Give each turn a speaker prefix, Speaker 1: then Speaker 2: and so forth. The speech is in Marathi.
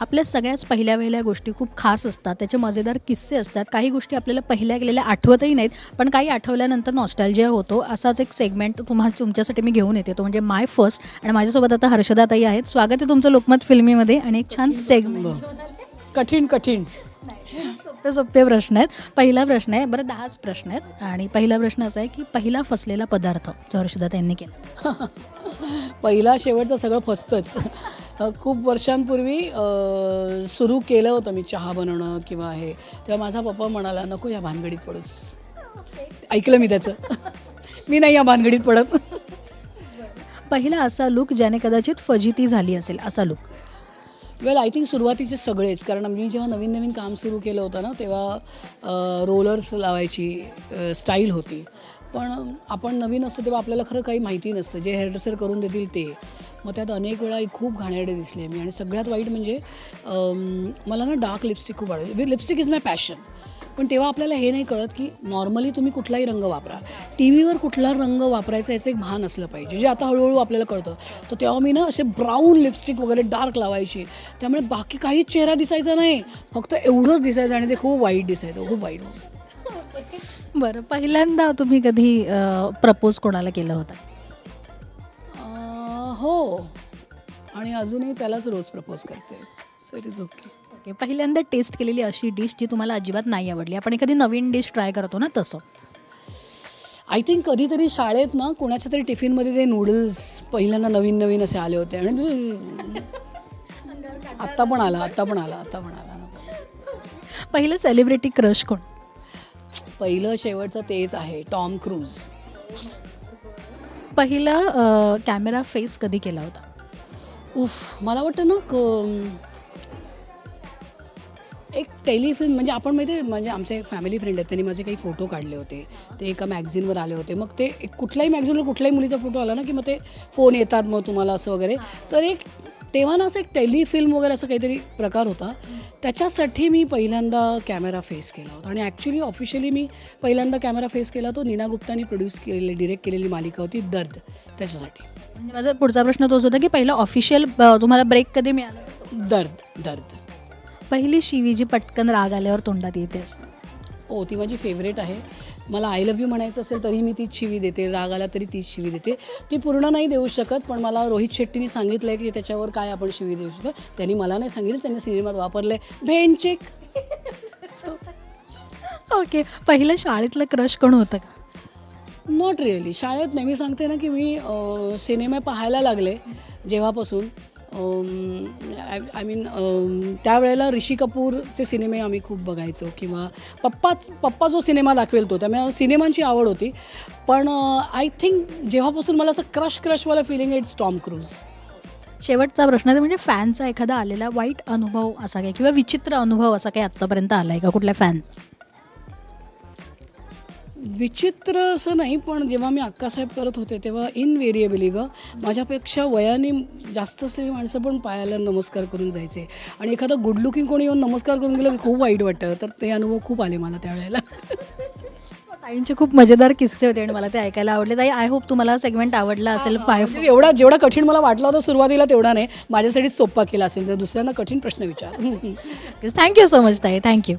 Speaker 1: आपल्या सगळ्याच पहिल्या वेळेल्या गोष्टी खूप खास असतात. त्याचे मजेदार किस्से असतात. काही गोष्टी आपल्याला पहिल्या गेलेल्या आठवतही नाहीत पण काही आठवल्यानंतर नॉस्टॅल्जिया होतो. असाच एक सेगमेंट तुम्हा तुमच्यासाठी मी घेऊन येते. तो म्हणजे माय फर्स्ट आणि माझ्यासोबत आता हर्षदाताई आहेत. स्वागत आहे तुमचं लोकमत फिल्मीमध्ये आणि एक छान सेगमेंट
Speaker 2: कठीण कठीण.
Speaker 1: सोपे सोपे प्रश्न आहेत. पहिला प्रश्न आहे. बरं दहाच प्रश्न आहेत. आणि पहिला प्रश्न असा आहे की पहिला फसलेला पदार्थ जो हर्षदा यांनी केला.
Speaker 2: पहिला शेवटचं सगळं फसतंच. खूप वर्षांपूर्वी सुरू केलं होतं मी चहा बनवणं किंवा हे. तेव्हा माझा पप्पा म्हणाला नको या भानगडीत पडूस. ऐकलं मी त्याचं. मी नाही या भानगडीत पडत.
Speaker 1: पहिला असा लुक ज्याने कदाचित फजिती झाली असेल असा लुक
Speaker 2: वेल आय थिंक सुरुवातीचे सगळेच कारण मी जेव्हा नवीन नवीन काम सुरू केलं होतं ना तेव्हा रोलर्स लावायची स्टाईल होती. पण आपण नवीन असतो तेव्हा आपल्याला खरं काही माहिती नसतं. जे हेअरड्रेसर करून देतील ते. मग त्यात अनेक वेळा खूप घाणेरडे दिसले मी. आणि सगळ्यात वाईट म्हणजे मला ना डार्क लिपस्टिक खूप आवडते. म्हणजे लिपस्टिक इज माय पॅशन. पण तेव्हा आपल्याला हे नाही कळत की नॉर्मली तुम्ही कुठलाही रंग वापरा. टी व्हीवर कुठला रंग वापरायचा याचं एक भान असलं पाहिजे. जे आता हळूहळू आपल्याला कळतं. तर तेव्हा मी ना असे ब्राऊन लिपस्टिक वगैरे डार्क लावायची. त्यामुळे बाकी काहीच चेहरा दिसायचा नाही. फक्त एवढंच दिसायचं आणि ते खूप वाईट दिसायचं. खूप वाईट
Speaker 1: बरं पहिल्यांदा तुम्ही कधी प्रपोज कोणाला केलं होतं?
Speaker 2: हो. आणि अजूनही त्यालाच रोज प्रपोज करते. So it is okay
Speaker 1: okay पहिल्यांदा टेस्ट केलेली अशी डिश जी तुम्हाला अजिबात नाही आवडली. आपण एखादी नवीन डिश ट्राय करतो ना तसं.
Speaker 2: आय थिंक कधीतरी शाळेत ना कोणाच्या तरी टिफिनमध्ये ते नूडल्स पहिल्यांदा नवीन नवीन असे आले होते. आणि आत्ता पण आला आत्ता पण आला आत्ता पण आला.
Speaker 1: पहिलं सेलिब्रिटी क्रश कोण?
Speaker 2: पहिलं शेवटचं तेच आहे टॉम क्रूज.
Speaker 1: पहिला कॅमेरा फेस कधी केला होता?
Speaker 2: उफ मला वाटतं ना क- एक टेलिफिल्म म्हणजे आपण माहिती आहे म्हणजे आमचे एक फॅमिली फ्रेंड आहेत त्यांनी माझे काही फोटो काढले होते. ते एका मॅगझिनवर आले होते. मग ते कुठल्याही मॅगझिनवर कुठल्याही मुलीचा फोटो आला ना की मग ते फोन येतात मग तुम्हाला असं वगैरे. तर एक तेव्हा ना असं एक टेलिफिल्म वगैरे असं काहीतरी प्रकार होता. त्याच्यासाठी मी पहिल्यांदा कॅमेरा फेस केला होता. आणि ॲक्च्युली ऑफिशियली मी पहिल्यांदा कॅमेरा फेस केला तो नीना गुप्तानी प्रोड्यूस केलेली डिरेक्ट केलेली मालिका होती दर्द त्याच्यासाठी.
Speaker 1: म्हणजे माझा पुढचा प्रश्न तोच होता की पहिला ऑफिशियल तुम्हाला ब्रेक कधी मिळाला?
Speaker 2: दर्द दर्द.
Speaker 1: पहिली शिवी जी पटकन राग आल्यावर तोंडात येते.
Speaker 2: हो ती माझी फेवरेट आहे. मला आय लव्ह यू म्हणायचं असेल तरी मी तीच शिवी देते. राग आला तरी तीच शिवी देते. ती पूर्ण नाही देऊ शकत पण मला रोहित शेट्टीने सांगितलं आहे की त्याच्यावर काय आपण शिवी देऊ शकतो. त्यांनी मला नाही सांगितलं त्यांनी सिनेमात वापरले भेंचेक
Speaker 1: ओके पहिलं शाळेतलं क्रश कोण होतं का?
Speaker 2: नॉट रिअली शाळेत नेहमी सांगते ना की मी सिनेमे पाहायला लागले जेव्हापासून. आय मीन um, त्यावेळेला ऋषी कपूरचे सिनेमे आम्ही खूप बघायचो किंवा पप्पाच पप्पा जो सिनेमा दाखवेल तो त्यामुळे सिनेमांची आवड होती. पण uh, आय थिंक जेव्हापासून मला असं क्रश क्रशवाला फिलिंग इट्स टॉम क्रूज
Speaker 1: शेवटचा प्रश्न आहे म्हणजे फॅनचा एखादा आलेला वाईट अनुभव असा काय किंवा विचित्र अनुभव असा काही आत्तापर्यंत आला आहे का? कुठल्या फॅनचा
Speaker 2: विचित्र असं नाही पण जेव्हा मी अक्कासाहेब करत होते तेव्हा इनवेरिएबली ग माझ्यापेक्षा वयाने जास्त असलेली माणसं पण पायाला नमस्कार करून जायचे. आणि एखादा गुड लुकिंग कोणी येऊन नमस्कार करून गेलं की खूप वाईट वाटतं तर ते अनुभव खूप आले मला त्यावेळेला
Speaker 1: ताईंचे खूप मजेदार किस्से होते आणि मला ते ऐकायला आवडले. ताई आय होप तुम्हाला सेगमेंट आवडला असेल पाय
Speaker 2: म्हणजे एवढा जेवढा कठीण मला वाटला होता सुरुवातीला तेवढा नाही. माझ्यासाठी सोपा केला असेल तर दुसऱ्यांना कठीण प्रश्न विचार.
Speaker 1: थँक्यू सो मच ताई. Thank you